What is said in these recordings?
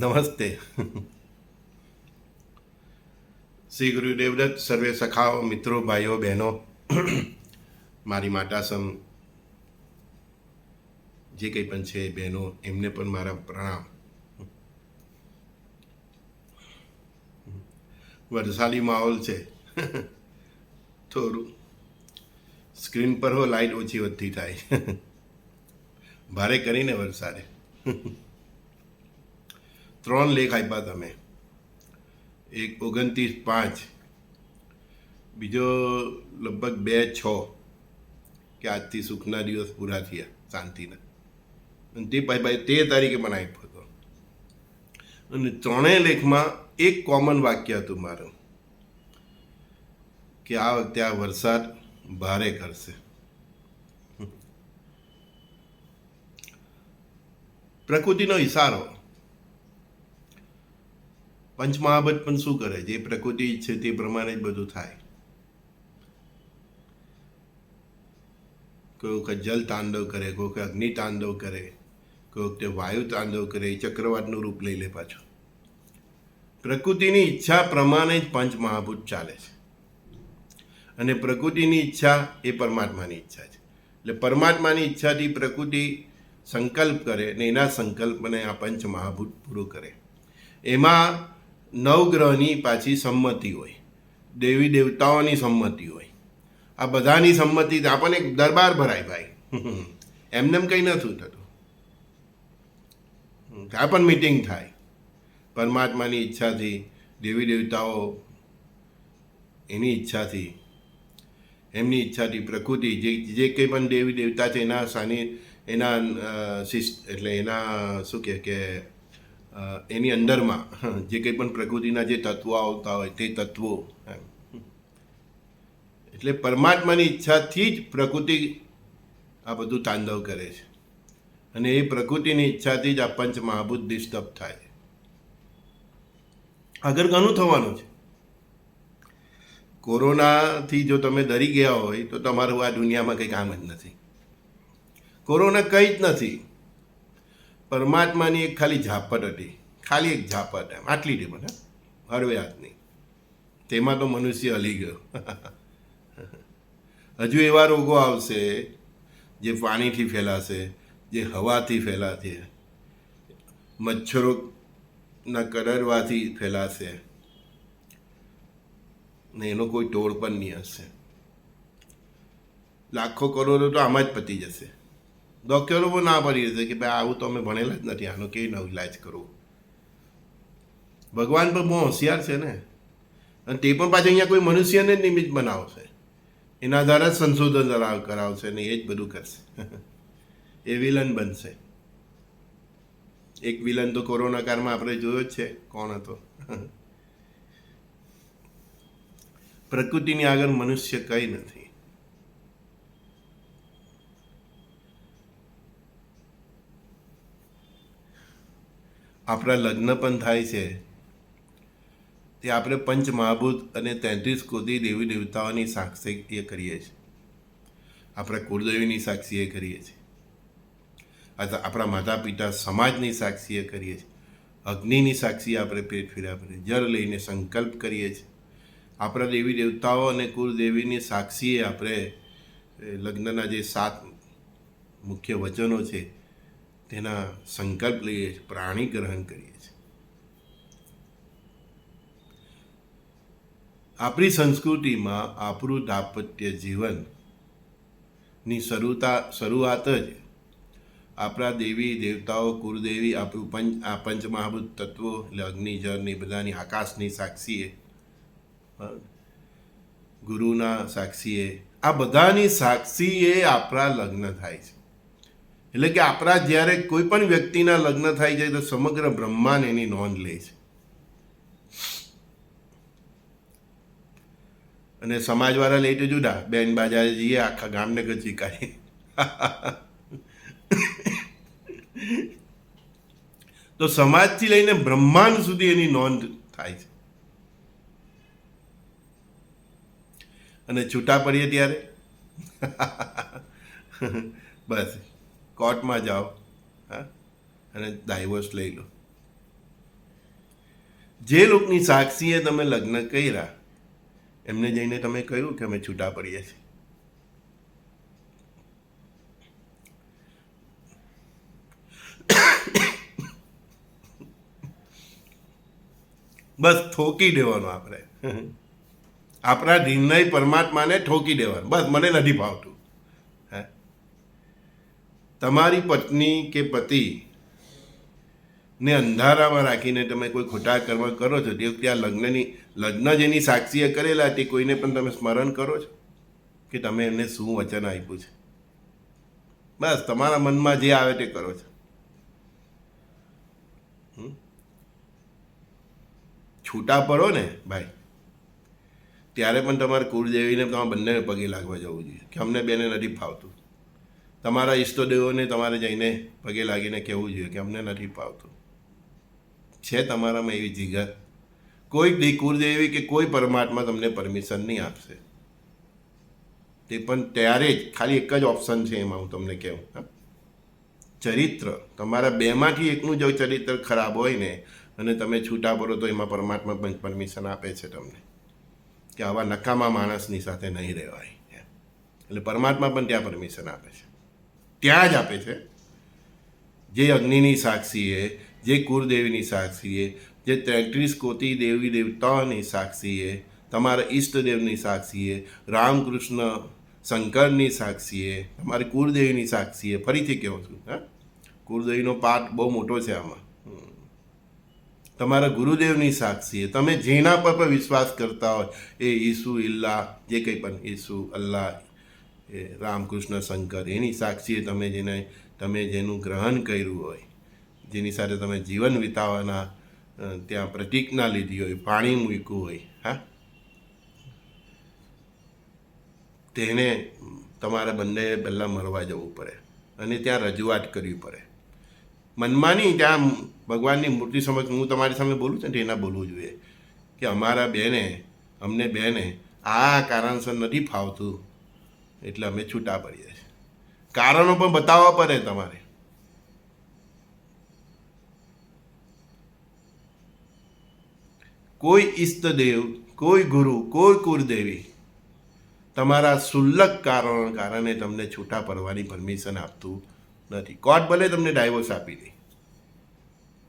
નમસ્તે. શ્રી ગુરુદેવદત્ત સર્વે સખાઓ, મિત્રો, ભાઈઓ, બહેનો, મારી માતાસમ, જે કંઈ પણ છે, બહેનો, એમને પણ મારા પ્રણામ. વરસાદી માહોલ છે. થોડું સ્ક્રીન પર હો, લાઈટ ઓછી વધતી થાય. ભારે કરીને વરસાદે. ત્રણ લેખ આપ્યા તમે. એક ઓગણત્રીસ પાંચ, બીજો લગભગ બે છ, કે આજથી સુખના દિવસ પૂરા થયા, શાંતિના. અને તે ભાઈ ભાઈ તેર તારીખે મને આપ્યો હતો. અને ત્રણેય લેખમાં એક કોમન વાક્ય હતું મારું, કે આ વખતે આ વરસાદ ભારે કરશે. પ્રકૃતિનો ઇશારો. પંચમહાભટ પણ શું કરે? જે પ્રકૃતિ ઈચ્છે તે પ્રમાણે જ બધું થાય. કોઈ વખત જલ તાંડવ કરે, કોઈ વખત અગ્નિ તાંડવ કરે, કોઈ વખતે વાયુ તાંડવ કરે ચક્રવાતનું રૂપ લઈ લે પાછું. પ્રકૃતિની ઈચ્છા પ્રમાણે જ પંચમહાભૂત ચાલે છે. અને પ્રકૃતિની ઈચ્છા એ પરમાત્માની ઈચ્છા છે. એટલે પરમાત્માની ઈચ્છાથી પ્રકૃતિ સંકલ્પ કરે અને એના સંકલ્પને આ પંચમહાભૂત પૂરું કરે. એમાં નવગ્રહની પાછી સંમતિ હોય. દેવી દેવતાઓની સંમતિ હોય. આ બધાની સંમતિ આપણને એક દરબાર ભરાય ભાઈ. એમને એમ કંઈ નથી થતું. આ પણ મિટિંગ થાય. પરમાત્માની ઈચ્છાથી, દેવી દેવતાઓ એની ઈચ્છાથી, એમની ઈચ્છાથી, પ્રકૃતિ, જે જે કંઈ પણ દેવી દેવતા છે, એના સાની, એના શિસ્ત એટલે એના, શું કહે કે એની અંદરમાં જે કંઈ પણ પ્રકૃતિના જે તત્વો આવતા હોય તે તત્વો. એટલે પરમાત્માની ઈચ્છાથી જ પ્રકૃતિ આ બધું તાંડવ કરે છે. અને એ પ્રકૃતિની ઈચ્છાથી જ આ પંચ મહાભૂત ડિસ્ટર્બ થાય. છે આગળ ઘણું થવાનું છે. કોરોનાથી જો તમે ડરી ગયા હોય તો તમારું આ દુનિયામાં કંઈ કામ જ નથી. કોરોના કંઈ જ નથી. પરમાત્માની એક ખાલી ઝાપટ હતી. ખાલી એક ઝાપટ એમ. આટલી હતી મને. હળવે હાથની તેમાં તો મનુષ્ય હલી ગયો. હજુ એવા રોગો આવશે જે પાણીથી ફેલાશે, જે હવાથી ફેલાશે, મચ્છરોના કરડવાથી ફેલાશે. ને એનો કોઈ ટોળ પણ નહીં હશે. લાખો કરોડો તો આમાં જ પતી જશે. ડૉક્ટરો પણ ના પડી જશે કે ભાઈ, આવું તો અમે ભણેલા જ નથી, આનો કેવી નવ ઇલાજ કરવો? ભગવાન પણ બહુ હોશિયાર છે ને. અને તે પણ પાછું અહીંયા કોઈ મનુષ્યને જ નિમિત્ત બનાવશે. એના દ્વારા જ સંશોધન કરાવશે ને એ જ બધું કરશે. એ વિલન બનશે. એક વિલન તો કોરોના કાળમાં આપણે જોયો જ છે, કોણ હતો? પ્રકૃતિની આગળ મનુષ્ય કંઈ નથી. આપણા લગ્ન પણ થાય છે. તે આપણે પંચ મહાભૂત અને તેત્રીસ કોટી દેવી દેવતાઓની સાક્ષી એ કરીએ છીએ. આપણે કુળદેવીની સાક્ષી એ કરીએ છીએ. અથવા આપણા માતા પિતા સમાજની સાક્ષી એ કરીએ છીએ. અગ્નિની સાક્ષી આપણે પેટ ફેર્યા કરીએ જળ લઈને સંકલ્પ કરીએ છીએ. આપણા દેવી દેવતાઓ અને કુળદેવીની સાક્ષીએ આપણે લગ્નના જે સાત મુખ્ય વચનો છે તેના સંકલ્પ લઈએ છીએ, પ્રાણી ગ્રહણ કરીએ છીએ. આપણી સંસ્કૃતિમાં આપણું દાંપત્ય જીવનની શરૂતા, શરૂઆત જ આપણા દેવી, દેવતાઓ, કુળદેવી, આપણું પંચ, આ પંચમહાભૂત તત્વો, એટલે અગ્નિ બધાની આકાશની સાક્ષીએ ગુરુના સાક્ષીએ, આ બધાની સાક્ષીએ આપણા લગ્ન થાય છે. એટલે કે આપણા જ્યારે કોઈ પણ વ્યક્તિના લગ્ન થાય છે, તો સમગ્ર બ્રહ્માંડ એની નોંધ લે છે. અને સમાજવાળા લઈ તો જુદા, બેન બાજારે જઈએ આખા ગામને ગચી કાઢી. તો સમાજથી લઈને બ્રહ્માંડ સુધી એની નોંધ થાય છે. અને છૂટા પડીએ ત્યારે? બસ. કોર્ટમાં જાઓ, હા, અને ડાયવોર્સ લઈ લો. જે લોકોની સાક્ષીએ તમે લગ્ન કર્યા, એમને જઈને તમે કહ્યું કે અમે છૂટા પડીએ છીએ. બસ ઠોકી દેવાનું આપણે. આપણા નિર્ણય પરમાત્માને ઠોકી દેવાનો. બસ મને નથી ભાવતું. તમારી પત્ની કે પતિ ને અંધારામાં રાખીને તમે કોઈ ખોટા કર્મ કરો છો તે ત્યાં લગ્નની, લગ્ન જેની સાક્ષીએ કરેલા તે કોઈને પણ તમે સ્મરણ કરો છો? કે તમે એમને શું વચન આપ્યું છે? બસ, તમારા મનમાં જે આવે તે કરો છો? છૂટા પડો ને, ભાઈ. ત્યારે પણ તમારે કુળદેવીને તમારા બંને પગે લાગવા જવું જોઈએ, કે અમને બેને નથી ફાવતું. તમારા ઈષ્ટદેવોને તમારે જઈને પગે લાગીને કહેવું જોઈએ કે અમને નથી પાવતું છે તમારામાં એવી જીગત? કોઈ દી કુળદેવી કે કોઈ પરમાત્મા તમને પરમિશન નહીં આપશે. તે પણ ત્યારે જ ખાલી એક જ ઓપ્શન છે એમાં હું તમને કહું? ચરિત્ર. તમારા બેમાંથી એકનું જો ચરિત્ર ખરાબ હોય ને, અને તમે છૂટા પડો તો એમાં પરમાત્મા પણ પરમિશન આપે છે તમને. કે આવા નકામા માણસની સાથે નહીં રહેવાય એટલે પરમાત્મા પણ ત્યાં પરમિશન આપે છે. ત્યાં જ આપે છે. જે અગ્નિની સાક્ષીએ જે કુળદેવીની સાક્ષીએ જે તેત્રીસ કોટી દેવી દેવતાની સાક્ષીએ તમારા ઈષ્ટદેવની સાક્ષીએ રામકૃષ્ણ શંકરની સાક્ષીએ તમારી કુળદેવીની સાક્ષીએ ફરીથી કહું છું, હા? કુળદેવીનો પાઠ બહુ મોટો છે આમાં. તમારા ગુરુદેવની સાક્ષીએ તમે જેના પર પણ વિશ્વાસ કરતા હોય, એ ઈસુ ઇલ્લા જે કંઈ પણ ઈસુ, અલ્લાહ રામકૃષ્ણ શંકર. એની સાક્ષીએ તમે જેને, તમે જેનું ગ્રહણ કર્યું હોય, જેની સાથે તમે જીવન વિતાવવાના ત્યાં પ્રતિજ્ઞા લીધી હોય, પાણી મૂક્યું હોય, હા? તેને તમારે બંને પહેલાં મરવા જવું પડે અને ત્યાં રજૂઆત કરવી પડે. મનમાંની ત્યાં ભગવાનની મૂર્તિ સમક્ષ હું તમારી સામે બોલું છું ને એના બોલવું જોઈએ કે અમારા બેને, અમને બેને આ કારણસર નથી ફાવતું એટલે અમે છૂટા પડીએ છીએ. કારણો પણ બતાવવા પડે તમારે. કોઈ ઈષ્ટદેવ કોઈ ગુરુ, કોઈ કુળદેવી તમારા સુલ્લક કારણો કારણે તમને છૂટા પડવાની પરમિશન આપતું નથી. કોર્ટ ભલે તમને ડાયવોર્સ આપી દે.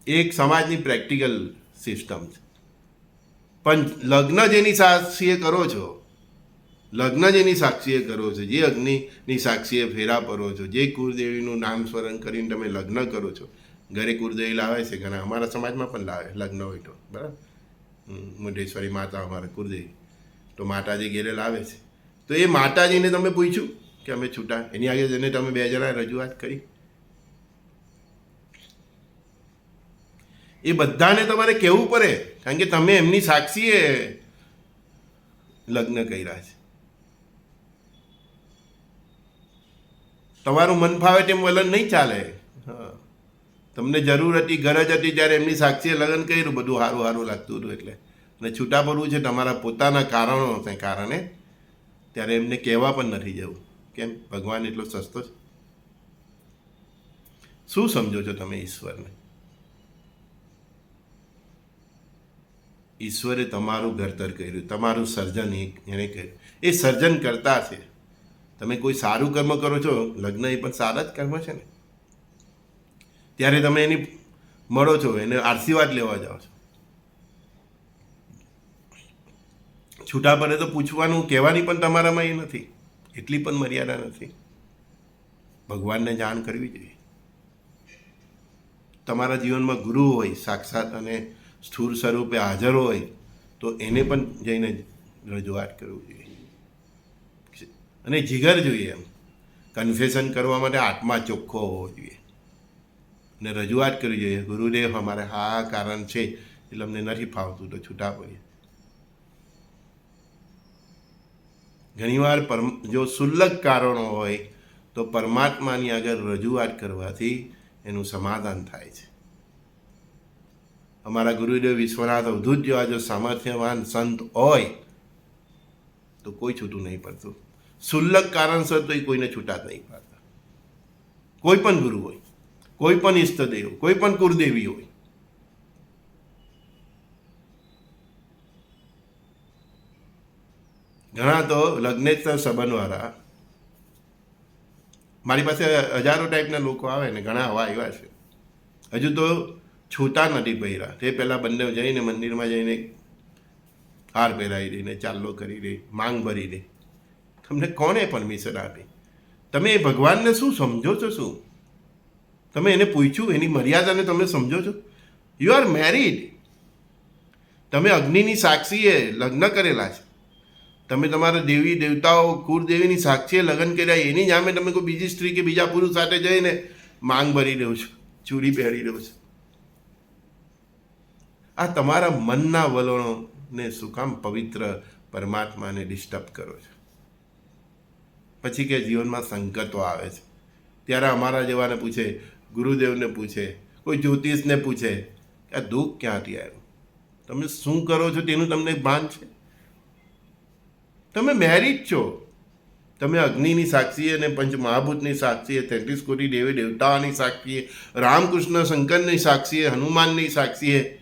એક સમાજની પ્રેક્ટિકલ સિસ્ટમ છે. પણ લગ્ન જેની સાક્ષીએ કરો છો લગ્ન જેની સાક્ષીએ કરો છો. જે અગ્નિની સાક્ષીએ ફેરા પરો છો. જે કુળદેવીનું નામ સ્મરણ કરીને તમે લગ્ન કરો છો. ઘરે કુળદેવી લાવે છે, ઘણા અમારા સમાજમાં પણ લાવે, લગ્ન હોય તો. બરાબર? મુંડેશ્વરી માતા અમારા કુળદેવી. તો માતાજી ઘેરે લાવે છે. તો એ માતાજીને તમે પૂછ્યું કે અમે છૂટા? એની આગળ જઈને તમે બે જણા રજૂઆત કરી. એ બધાને તમારે કહેવું પડે, કારણ કે તમે એમની સાક્ષીએ લગ્ન કર્યા છે. તમારું મન ફાવે તેમ વલણ નહીં ચાલે. હા. તમને જરૂર હતી, ગરજ હતી ત્યારે એમની સાક્ષીએ લગ્ન કર્યું, બધું સારું સારું લાગતું હતું એટલે. અને છૂટા પડવું છે તમારા પોતાના કારણો છે કારણે ત્યારે એમને કહેવા પણ નથી જવું. કેમ? ભગવાન એટલો સસ્તો છે. શું સમજો છો તમે ઈશ્વરને? ઈશ્વરે તમારું ઘડતર કર્યું, તમારું સર્જન એ- એણે કર્યું. એ સર્જન કરતા છે તમે કોઈ સારું કર્મ કરો છો, લગ્ન એ પણ સારા જ કર્મ છે ને? ત્યારે તમે એની મળો છો, એને આશીર્વાદ લેવા જાઓ છો. છૂટા પડે તો પૂછવાનું, કહેવાની પણ તમારામાં એ નથી. એટલી પણ મર્યાદા નથી. ભગવાનને જાણ કરવી જોઈએ. તમારા જીવનમાં ગુરુ હોય, સાક્ષાત અને સ્થૂળ સ્વરૂપે હાજર હોય, તો એને પણ જઈને રજૂઆત કરવી જોઈએ. અને જીગર જોઈએ એમ. કન્ફેશન કરવા માટે આત્મા ચોખ્ખો હોવો જોઈએ. ને રજૂઆત કરવી જોઈએ, ગુરુદેવ, અમારે હા કારણ છે, એટલે અમને નથી ફાવતું, તો છૂટા પડીએ. ઘણીવાર પરમ, જો સુલ્લક કારણો હોય, તો પરમાત્માની આગળ રજૂઆત કરવાથી એનું સમાધાન થાય છે. અમારા ગુરુદેવ વિશ્વનાથ અવધૂત જેવા જો સામર્થ્યવાન સંત હોય, તો કોઈ છૂટું નહીં પડતું. સુલ્લક કારણસર તો એ કોઈને છૂટાત નહીં. પાડતા કોઈ પણ ગુરુ હોય, કોઈ પણ ઈષ્ટદેવ, કોઈ પણ કુરદેવી હોય. ઘણા તો લગ્નેતર સંબંધવાળા મારી પાસે હજારો ટાઈપના લોકો આવે ને ઘણા હવા એવા છે. હજુ તો છૂટા નથી પહેર્યા. તે પહેલાં બંને જઈને મંદિરમાં જઈને હાર પહેરાવી દઈને ચાલ્લો કરી દે, માંગ ભરી દે. તમને કોણે પરમિશન આપી? તમે એ ભગવાનને શું સમજો છો શું? તમે એને પૂછ્યું, એની મર્યાદાને તમે સમજો છો? યુ આર મેરિડ તમે અગ્નિની સાક્ષીએ લગ્ન કરેલા છે. તમે તમારા દેવી દેવતાઓ, કુળદેવીની સાક્ષીએ લગ્ન કર્યા, એની જામે તમે કોઈ બીજી સ્ત્રી કે બીજા પુરુષ સાથે જઈને માંગ ભરી રહ્યો છો, ચૂડી પહેરી રહ્યો છો. આ તમારા મનના વલણોને શું કામ પવિત્ર પરમાત્માને ડિસ્ટર્બ કરો છો? પછી કે જીવનમાં સંકટો આવે છે. ત્યારે અમારા જેવાને પૂછે, ગુરુદેવને પૂછે, કોઈ જ્યોતિષને પૂછે કે આ દુઃખ ક્યાંથી આવ્યું? તમે શું કરો છો? તેનું તમને ભાન છે? તમે મેરિડ છો. તમે અગ્નિની સાક્ષીએ અને પંચ મહાભૂતની સાક્ષીએ તેત્રીસ કોટી દેવી દેવતાઓની સાક્ષીએ રામકૃષ્ણ શંકરની સાક્ષીએ હનુમાનની સાક્ષીએ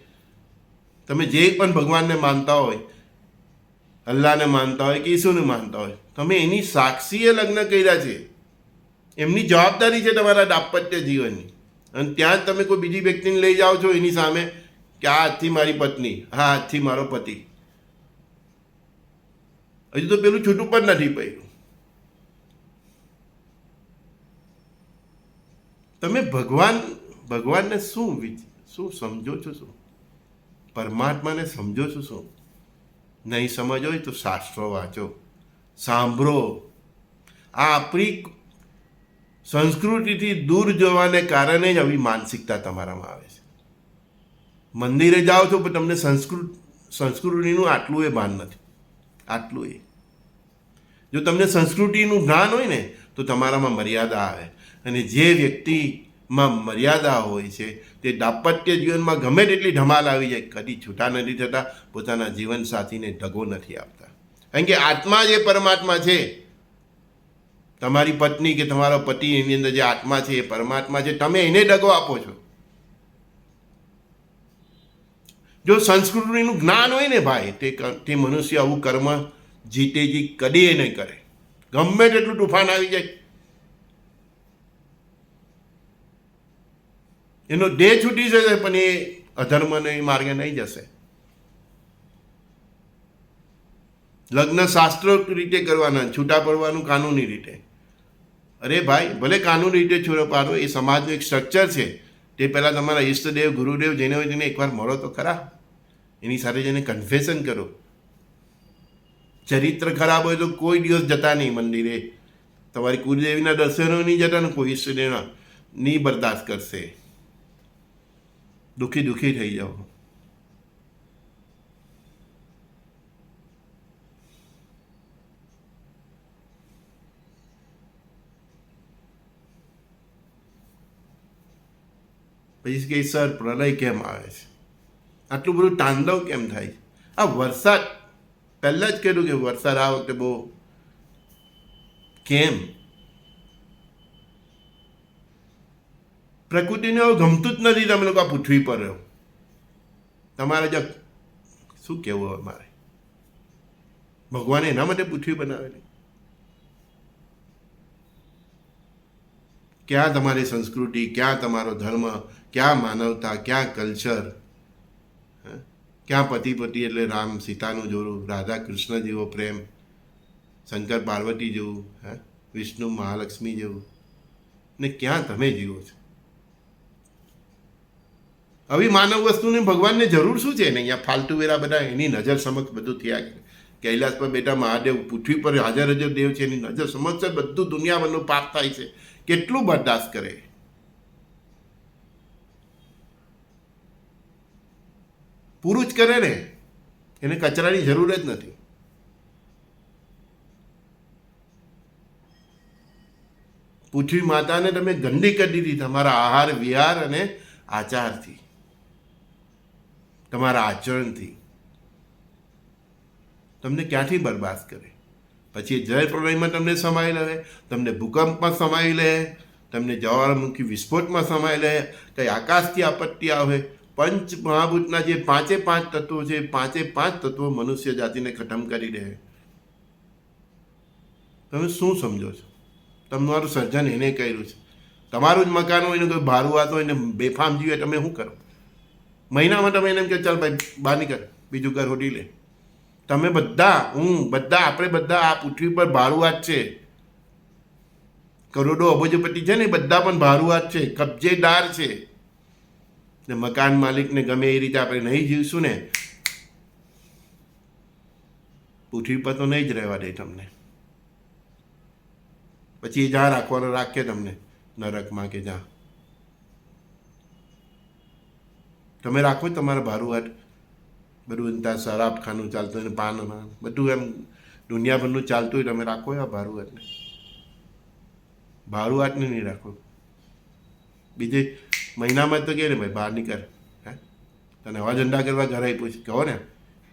તમે જે પણ ભગવાનને માનતા હોય અલ્લાહને માનતા હોય કે ઈસુને માનતા હોય. તમે એની સાક્ષીએ લગ્ન કર્યા છે. એમની જવાબદારી છે તમારા દાંપત્ય જીવનની. અને ત્યાં જ તમે કોઈ બીજી વ્યક્તિને લઈ જાઓ છો એની સામે કે આ હાથથી મારી પત્ની હા હાથથી મારો પતિ. હજુ તો પેલું છૂટું પણ નથી પડ્યું. તમે ભગવાન, ભગવાનને શું શું સમજો છો શું? પરમાત્માને સમજો છો શું? નહીં સમજ હોય તો શાસ્ત્રો વાંચો. સાંભળો. આ આપણી સંસ્કૃતિથી દૂર જવાને કારણે જ આવી માનસિકતા તમારામાં આવે છે. મંદિરે જાઓ છો પણ તમને સંસ્કૃત, સંસ્કૃતિનું આટલું એ ભાન નથી. આટલું એ. જો તમને સંસ્કૃતિનું જ્ઞાન હોય ને, તો તમારામાં મર્યાદા આવે. અને જે વ્યક્તિમાં મર્યાદા હોય છે, તે દાંપત્ય જીવનમાં ગમે તેટલી ધમાલ આવી જાય, કદી છૂટા નથી થતા, પોતાના જીવનસાથીને ઢગો નથી આપતા. કારણ કે આત્મા જે પરમાત્મા છે, તમારી પત્ની કે તમારો પતિ એની અંદર જે આત્મા છે, એ પરમાત્મા છે, તમે એને ડગો આપો છો. જો સંસ્કૃતિનું જ્ઞાન હોય ને ભાઈ, તે તે મનુષ્ય આવું કર્મ જીતે જી કદી એ નહીં કરે. ગમે તેટલું તુફાન આવી જાય એનો દેહ છૂટી જશે, પણ એ અધર્મને એ માર્ગે નહીં જશે. લગ્ન શાસ્ત્રોક્ત રીતે કરવાના, છૂટા પડવાનું કાનૂની રીતે. અરે ભાઈ, ભલે કાનૂની રીતે છૂટો પાડો, એ સમાજનું એક સ્ટ્રક્ચર છે. તે પહેલાં તમારા ઈષ્ટદેવ, ગુરુદેવ જેને હોય તેને એકવાર મળો તો ખરા. એની સાથે જઈને કન્ફેશન કરો. ચરિત્ર ખરાબ હોય તો કોઈ દિવસ જતા નહીં મંદિરે. તમારી કુળદેવીના દર્શનો નહીં જતા ને કોઈ ઈષ્ટદેવના. નહીં બરદાસ્ત કરશે. દુઃખી દુઃખી થઈ જાઓ. પછી કે સર, પ્રલય કેમ આવે છે? આટલું બધું તાંડવ કેમ થાય? છે આ વરસાદ, પહેલાં જ કહેલું કે વરસાદ આ વખતે બહુ કેમ? પ્રકૃતિને હવે ગમતું જ નથી તમે લોકો આ પૃથ્વી પર રહો. તમારે જ શું કહેવું હવે મારે? ભગવાને એના માટે પૃથ્વી બનાવેલી. ક્યાં તમારી સંસ્કૃતિ, ક્યાં તમારો ધર્મ, ક્યાં માનવતા, ક્યાં કલ્ચર? ક્યાં પતિ પતિ એટલે રામ સીતાનું જોડું રાધા કૃષ્ણ જેવો પ્રેમ, શંકર પાર્વતી જેવું, હે? વિષ્ણુ મહાલક્ષ્મી જેવું? ને ક્યાં તમે જીવો છો? આવી માનવ વસ્તુને ભગવાનને જરૂર શું છે? ને અહીંયા ફાલતુ વેરા બધા એની નજર સમક્ષ બધું થયા કૈલાસ પર બેટા મહાદેવ, પૃથ્વી પર હાજર હજર દેવ છે, એની નજર સમક્ષ બધું દુનિયાભરનું પાપ થાય છે. કેટલું બરદાસ્ત કરે? પુરુષ કરે ને, એને કચરાની જરૂર જ નથી. પૃથ્વી માતાને તમે ગંદી કરી દીધી, તમારા આહાર, વિહાર અને આચારથી. તમારા આચરણથી. તમને ક્યાંથી બરબાદ કરે? પછી જળ પ્રલયમાં તમને સમાઈ લે, તમને ભૂકંપમાં સમાઈ લે, તમને જવાળામુખી વિસ્ફોટમાં સમાઈ લે, કંઈ આકાશથી આપત્તિ આવે. પંચ મહાભૂતના જે પાંચે પાંચ તત્વો છે પાંચે પાંચ તત્વો મનુષ્ય જાતિને ખતમ કરી દે. તમે શું સમજો છો? તમારું સર્જન એને કર્યું છે. તમારું જ મકાન હોય ને કોઈ ભારું આતો હોય ને બેફામ જીવે, તમે શું કરો? મહિનામાં તમે એને એમ કે ચાલ ભાઈ, બહાર નીકળ, બીજું ઘર હોડી લે. તમે બધા, હું, બધા, આપણે બધા આ પૃથ્વી પર ભારુઆત છે. કરોડો અબોજપતિ છે ને બધા પણ ભારુઆત છે, કબજેદાર છે. ને મકાન માલિકને ગમે એ રીતે આપણે નહીં જીવશું ને, પૃથ્વી પર તો નહીં જ રહેવા દે તમને. પછી એ જ્યાં રાખવાનો રાખે તમને, નરકમાં કે જ્યાં. તમે રાખો તમારા ભારુઆટ બધું ત્યાં શરાબ ખાનું ચાલતું હોય ને પાન બધું એમ દુનિયાભરનું ચાલતું હોય તમે રાખો આ ભારુઆટને ભારુઆટને નહીં રાખો. બીજે મહિનામાં તો કે ને ભાઈ બહાર નીકળ? હે? તને હવા ઝંડા કરવા ઘરે પૂછ કહો ને.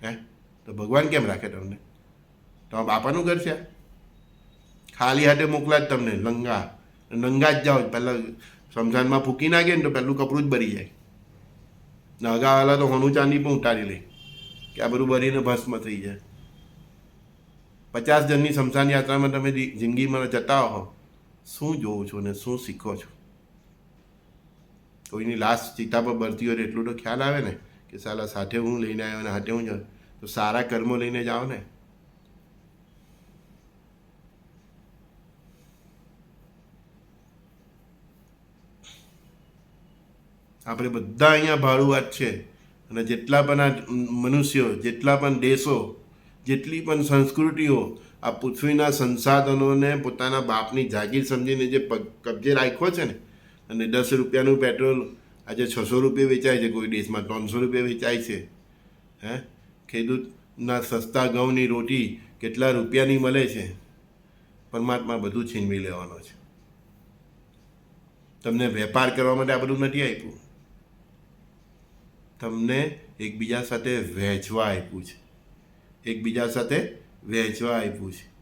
હે? તો ભગવાન કેમ રાખે તમને? તો બાપાનું ઘર છે ખાલી હાથે મોકલા જ તમને, લંગા. નંગા જ જાઓ. પહેલાં સમજાનમાં ફૂકી નાખે ને તો પહેલું કપડું જ ભરી જાય. ને અગાવાલા તો હોનું ચાંદી પણ ઉતારી લે. કે આ બધું ભરીને ભસ્મ થઈ જાય. પચાસ જણની શમશાન યાત્રામાં તમે જિંદગીમાં જતા હો. શું જોવો છો ને શું શીખો છો? કોઈની લાસ્ટ ચિતા પર બરતી હોય એટલું તો ખ્યાલ આવે ને કે સાલા સાથે હું લઈને આવ્યો ને હાથે હું જાઉં તો સારા કર્મો લઈને જાઓ ને. આપણે બધા અહીંયા ભાડુઆત છે. અને જેટલા પણ આ મનુષ્યો, જેટલા પણ દેશો, જેટલી પણ સંસ્કૃતિઓ આ પૃથ્વીના સંસાધનોને પોતાના બાપની જાગીર સમજીને જે કબજે રાખ્યો છે ને, અને દસ રૂપિયાનું પેટ્રોલ આજે છસો રૂપિયા વેચાય છે, કોઈ દેશમાં ત્રણસો રૂપિયા વેચાય છે. હે? ખેડૂતના સસ્તા ઘઉંની રોટી કેટલા રૂપિયાની મળે છે? પરમાત્મા બધું છીનવી લેવાનો છે. તમને વેપાર કરવા માટે આ બધું નથી આપ્યું? તમને એકબીજા સાથે વહેંચવા આપ્યું છે. એકબીજા સાથે વહેંચવા આપ્યું છે.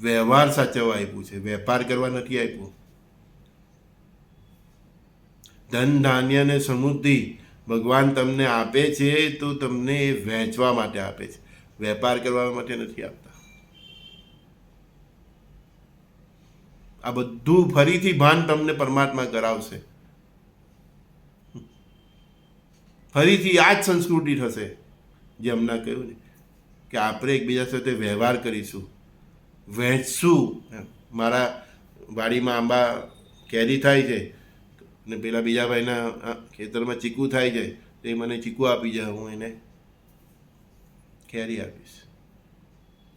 વ્યવહાર સાચવવા આપ્યું છે. વેપાર કરવા નથી આપ્યું. ધન, ધાન્ય અને સમૃદ્ધિ ભગવાન તમને આપે છે તો તમને એ વહેંચવા માટે આપે છે. વેપાર કરવા માટે નથી આપતા. આ બધું ફરીથી ભાન તમને પરમાત્મા કરાવશે. ફરીથી આ જ સંસ્કૃતિ થશે. જે હમણાં કહ્યું ને કે આપણે એકબીજા સાથે વ્યવહાર કરીશું. વહેંચશું. મારા વાડીમાં આંબા કેરી થાય છે ને પેલા બીજા ભાઈના ખેતરમાં ચીકુ થાય છે, તો એ મને ચીકુ આપી જાય, હું એને કેરી આપીશ.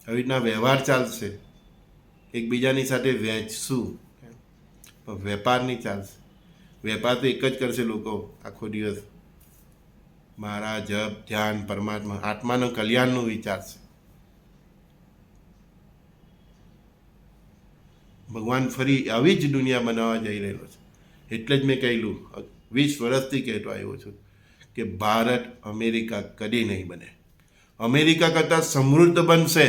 આવી રીતના વ્યવહાર ચાલશે. એકબીજાની સાથે વહેંચશું પણ વેપાર નહીં ચાલશે. વેપાર તો એક જ કરશે લોકો આખો દિવસ. મારા જપ, ધ્યાન, પરમાત્મા, આત્માનું કલ્યાણનું વિચારશે ભગવાન ફરી આવી જ દુનિયા બનાવવા જઈ રહેલો છે. એટલે જ મેં કહેલું, વીસ વર્ષથી કહેતો આવ્યો છું કે ભારત અમેરિકા કદી નહીં બને. અમેરિકા કરતાં સમૃદ્ધ બનશે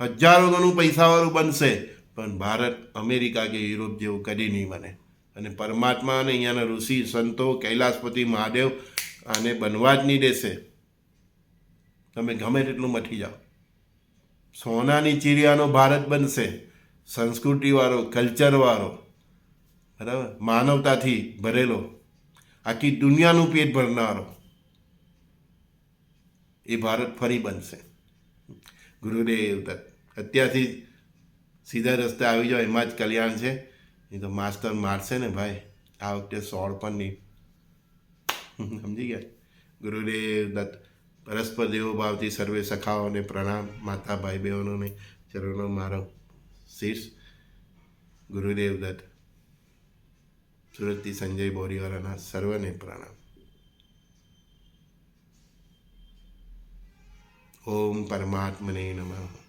હજારો ગણું પૈસાવાળું બનશે, પણ ભારત અમેરિકા કે યુરોપ જેવું કદી નહીં બને. અને પરમાત્મા અને અહીંયાના ઋષિ, સંતો, કૈલાસપતિ, મહાદેવ આને બનવા જ નહીં દેશે. તમે ગમે તેટલું મથી જાઓ. સોનાની ચીડિયાનો ભારત બનશે. સંસ્કૃતિવાળો, કલ્ચરવાળો, બરાબર? માનવતાથી ભરેલો. આખી દુનિયાનું પેટ ભરનારો. એ ભારત ફરી બનશે. ગુરુદેવ દત્ત. અત્યારથી સીધા રસ્તે આવી જાઓ. એમાં જ કલ્યાણ છે. એ તો માસ્ટર મારશે ને ભાઈ. આ વખતે સોળ પણ નહીં સમજી ગયા? ગુરુદેવ દત્ત, પરસ્પર દેવો ભાવથી સર્વે સખાઓને પ્રણામ, માતા, ભાઈ બહેનોને ચરણો મારો શીર્ષ. ગુરુદેવ દત્ત, સુરતથી સંજય બોરીવાલાના સર્વને પ્રણામ. ઓમ પરમાત્મને નમઃ.